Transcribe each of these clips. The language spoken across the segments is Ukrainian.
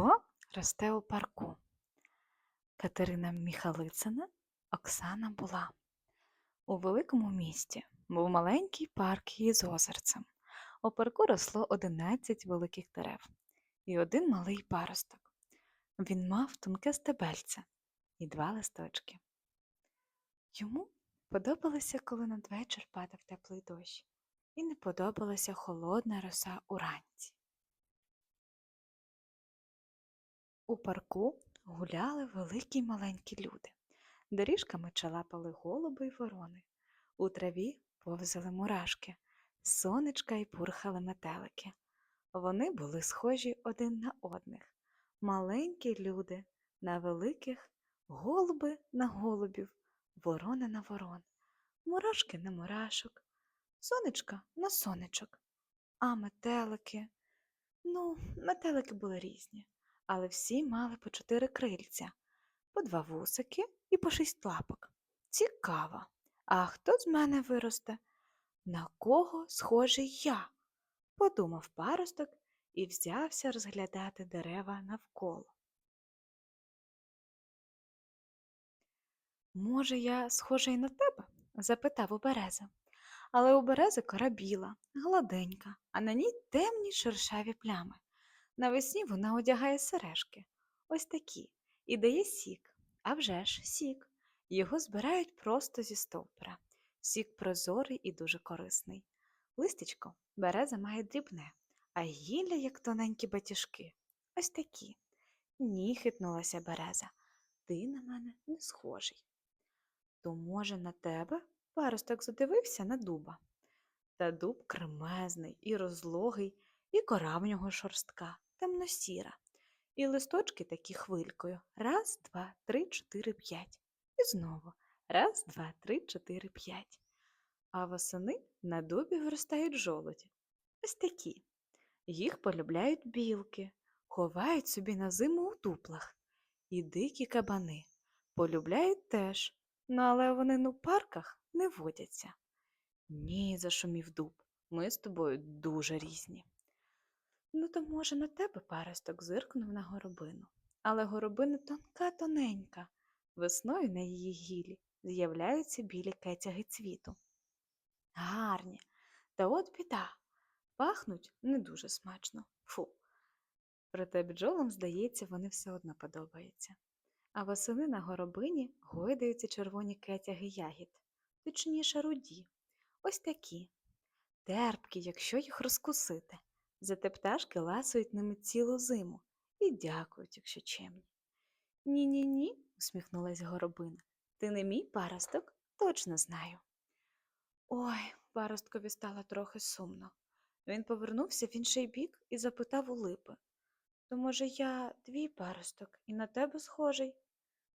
Хто росте у парку? Катерина Міхалицина, Оксана була. У великому місті був маленький парк із озерцем. У парку росло 11 великих дерев і один малий паросток. Він мав тонке стебельце і два листочки. Йому подобалося, коли надвечір падав теплий дощ, і не подобалася холодна роса уранці. У парку гуляли великі й маленькі люди. Доріжками чалапали голуби й ворони. У траві повзали мурашки, сонечка й пурхали метелики. Вони були схожі один на одних. Маленькі люди на великих, голуби на голубів, ворони на ворон, мурашки на мурашок, сонечка на сонечок, а метелики. Ну, метелики були різні але всі мали по чотири крильця, по два вусики і по шість лапок. Цікаво. А хто з мене виросте? На кого схожий я? подумав паросток і взявся розглядати дерева навколо. Може, я схожий на тебе? запитав у берези. Але у берези кора біла, гладенька, а на ній темні шершаві плями. Навесні вона одягає сережки, ось такі, і дає сік. А вже ж сік. Його збирають просто зі стовпера. Сік прозорий і дуже корисний. Листечко береза має дрібне, а гілля, як тоненькі батіжки. Ось такі. Ні, хитнулася береза. Ти на мене не схожий. То, може, на тебе? Паросток задивився на дуба. Та дуб кремезний і розлогий, і кора в нього шорстка темно-сіра, і листочки такі хвилькою. Раз, два, три, чотири, п'ять. І знову раз, два, три, чотири, п'ять. А восени на дубі виростають жолоді. Ось такі. Їх полюбляють білки, ховають собі на зиму у дуплах. І дикі кабани. Полюбляють теж, ну але вони ну парках не водяться. Ні, зашумів дуб. Ми з тобою дуже різні. Ну, то, може, на тебе паросток зиркнув на горобину. Але горобина тонка тоненька. Весною на її гілі з'являються білі кетяги цвіту. Гарні. Та от біда. Пахнуть не дуже смачно. Фу. Проте бджолам, здається, вони все одно подобаються. А восени на горобині гойдаються червоні кетяги ягід, точніше руді. Ось такі. Терпкі, якщо їх розкусити. Зате пташки ласують ними цілу зиму і дякують, якщо чемні. Ні, ні, ні, усміхнулась горобина. Ти не мій паросток, точно знаю. Ой, паросткові стало трохи сумно. Він повернувся в інший бік і запитав у липи То, може, я твій паросток і на тебе схожий?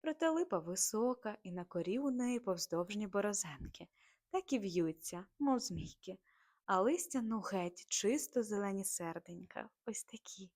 Проте липа висока, і на корі у неї повздовжні борозенки, так і в'ються, мов змійки а листя ну геть, чисто зелені серденька, ось такі.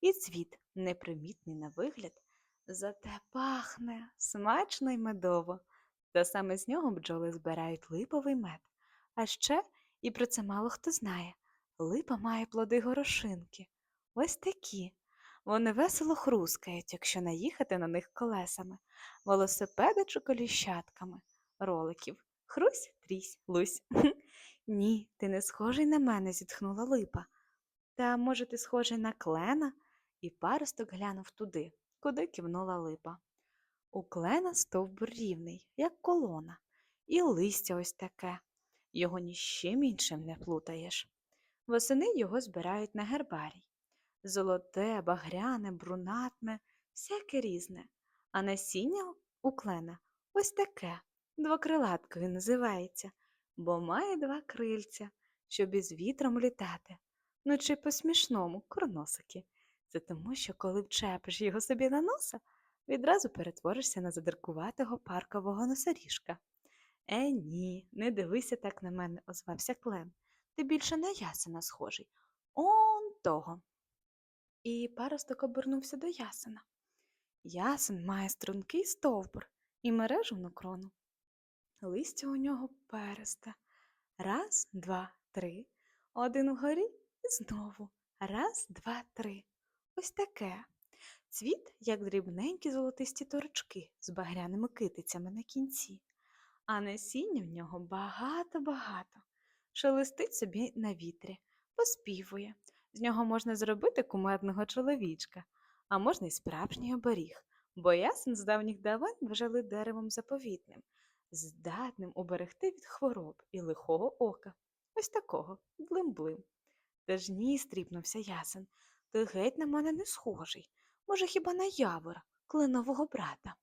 І цвіт, непримітний на вигляд, зате пахне смачно й медово, та саме з нього бджоли збирають липовий мед. А ще, і про це мало хто знає, липа має плоди горошинки. Ось такі. Вони весело хрускають, якщо наїхати на них колесами, велосипеди чи коліщатками, роликів. Хрусь, трісь, лусь. Ні, ти не схожий на мене, зітхнула липа. Та, може, ти схожий на клена? І паросток глянув туди, куди кивнула липа. У клена стовбур рівний, як колона, і листя ось таке. Його ні з чим іншим не плутаєш. Восени його збирають на гербарій. Золоте, багряне, брунатне, всяке різне, а насіння у клена ось таке, двокрилаткові називається бо має два крильця, щоб із вітром літати. Ну чи по-смішному, курносики. Це тому, що коли вчепиш його собі на носа, відразу перетворишся на задиркуватого паркового носоріжка. Е, ні, не дивися так на мене, озвався Клен. Ти більше на ясена схожий. Он того. І паросток обернувся до ясена. Ясен має стрункий стовбур і мережу крону. Листя у нього пересте. Раз, два, три. Один вгорі і знову. Раз, два, три. Ось таке. Цвіт, як дрібненькі золотисті торочки з багряними китицями на кінці, а насіння в нього багато-багато. Шелестить собі на вітрі, поспівує. З нього можна зробити кумедного чоловічка, а можна й справжній оберіг, бо ясен з давніх давен вважали деревом заповітним, здатним уберегти від хвороб і лихого ока. Ось такого блим-блим. Та ж ні, стріпнувся ясен. Ти геть на мене не схожий. Може, хіба на явора, клинового брата?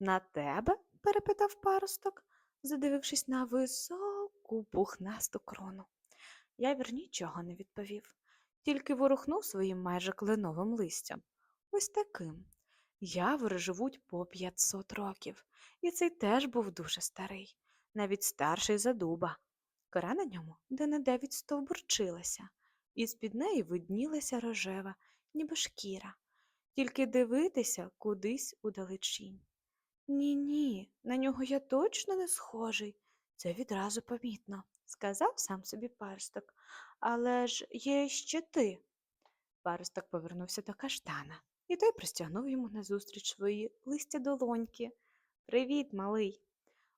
На тебе? перепитав паросток, задивившись на високу пухнасту крону. Явір нічого не відповів, тільки ворухнув своїм майже кленовим листям. Ось таким. Явори живуть по 500 років, і цей теж був дуже старий, навіть старший за дуба. Кора на ньому де-не-де відстовбурчилася, і з-під неї виднілася рожева, ніби шкіра, тільки дивитися кудись удалечінь. Ні, ні, на нього я точно не схожий. Це відразу помітно, сказав сам собі парсток. Але ж є ще ти. Паросток повернувся до каштана, і той простягнув йому назустріч свої листя долоньки. Привіт, малий.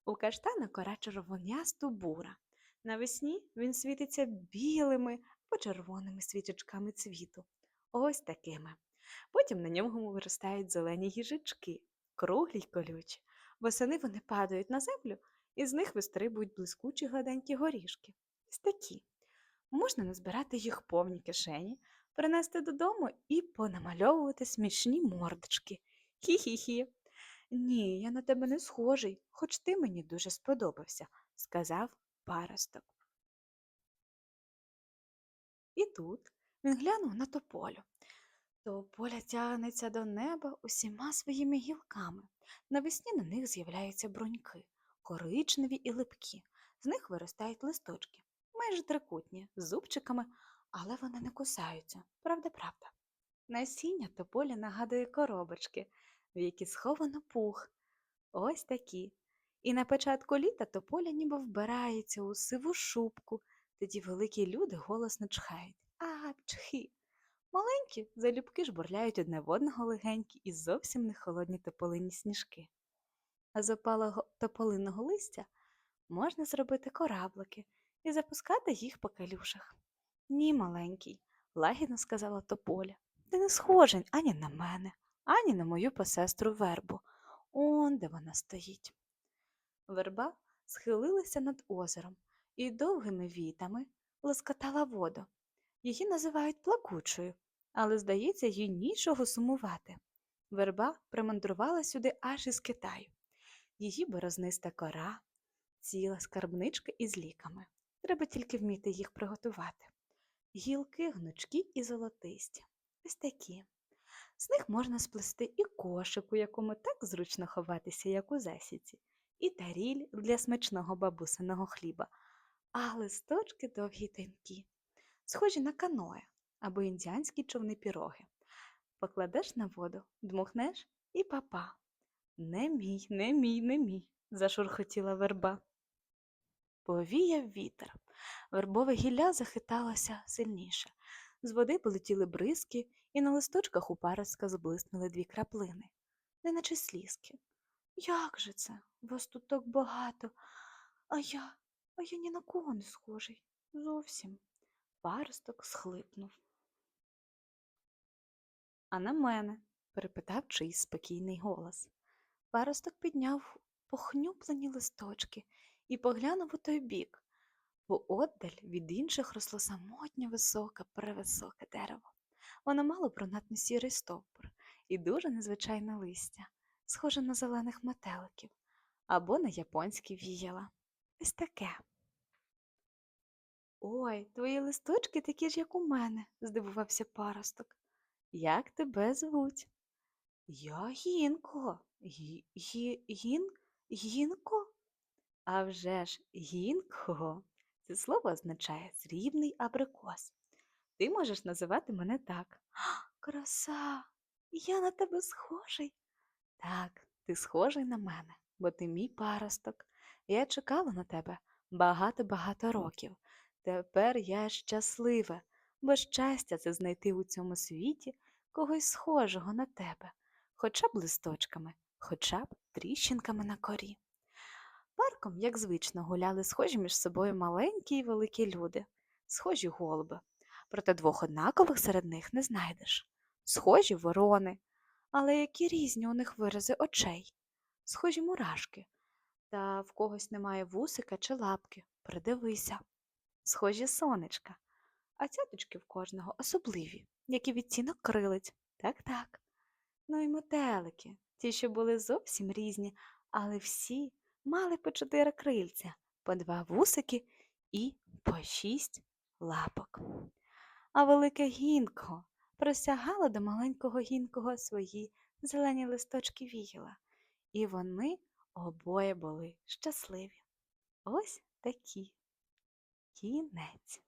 У каштана кора червонясту бура. Навесні він світиться білими або червоними свічечками цвіту. Ось такими. Потім на ньому виростають зелені їжачки, круглі й колючі. Восени вони падають на землю, і з них вистрибують блискучі гладенькі горішки. Ось такі. Можна назбирати їх повні кишені, принести додому і понамальовувати смішні мордочки. Хі-хі-хі. Ні, я на тебе не схожий, хоч ти мені дуже сподобався, сказав паросток. І тут він глянув на тополю. Тополя тягнеться до неба усіма своїми гілками. Навесні на них з'являються бруньки, коричневі і липкі. З них виростають листочки, майже трикутні, з зубчиками, але вони не кусаються. Правда, правда. Насіння тополі нагадує коробочки, в які сховано пух. Ось такі. І на початку літа тополя ніби вбирається у сиву шубку, тоді великі люди голосно чхають. А, чхи. Маленькі залюбки жбурляють одне в одного легенькі і зовсім не холодні тополині сніжки. А з опалого тополиного листя можна зробити кораблики і запускати їх по калюшах. Ні, маленький, лагідно сказала тополя. Ти не схожий ані на мене, ані на мою посестру вербу. Он де вона стоїть. Верба схилилася над озером і довгими вітами лоскотала воду. Її називають плакучою, але, здається, їй нічого сумувати. Верба примандрувала сюди аж із Китаю. Її борозниста кора, ціла скарбничка із ліками. Треба тільки вміти їх приготувати. Гілки гнучкі і золотисті. Ось такі. З них можна сплести і кошик, у якому так зручно ховатися, як у засіці, і таріль для смачного бабусиного хліба, а листочки довгі й схожі на каное або індіанські човни піроги. Покладеш на воду, дмухнеш і папа. Не мій, не мій, не мій, зашурхотіла верба. Повіяв вітер. Вербове гілля захиталося сильніше. З води полетіли бризки, і на листочках у паростка зблиснули дві краплини, неначе слізки. Як же це? Вас тут так багато, а я, а я ні на кого не схожий. Зовсім. Паросток схлипнув. А на мене? перепитав чийсь спокійний голос. Паросток підняв похнюплені листочки і поглянув у той бік. Поодаль від інших росло самотнє високе, превисоке дерево. Воно мало брунатно сірий стовбур і дуже незвичайне листя, схоже на зелених метеликів або на японські віяла. Ось таке. Ой, твої листочки такі ж, як у мене, здивувався паросток. Як тебе звуть? Я Гінко. Гі- гі- Гін? Гінко? А вже ж гінко. Це слово означає срібний абрикос. Ти можеш називати мене так. Краса! Я на тебе схожий. Так, ти схожий на мене, бо ти мій паросток. Я чекала на тебе багато-багато років. Тепер я щаслива, бо щастя це знайти у цьому світі когось схожого на тебе, хоча б листочками, хоча б тріщинками на корі. Парком, як звично, гуляли схожі між собою маленькі й великі люди, схожі голуби, проте двох однакових серед них не знайдеш. Схожі ворони, але які різні у них вирази очей, схожі мурашки, та в когось немає вусика чи лапки, придивися, схожі сонечка, а цяточки в кожного особливі, які відтінок крилиць. Так-так. Ну і метелики, ті, що були зовсім різні, але всі мали по чотири крильця, по два вусики і по шість лапок. А велике гінко простягало до маленького гінкого свої зелені листочки віяла, і вони обоє були щасливі. Ось такі. Кінець.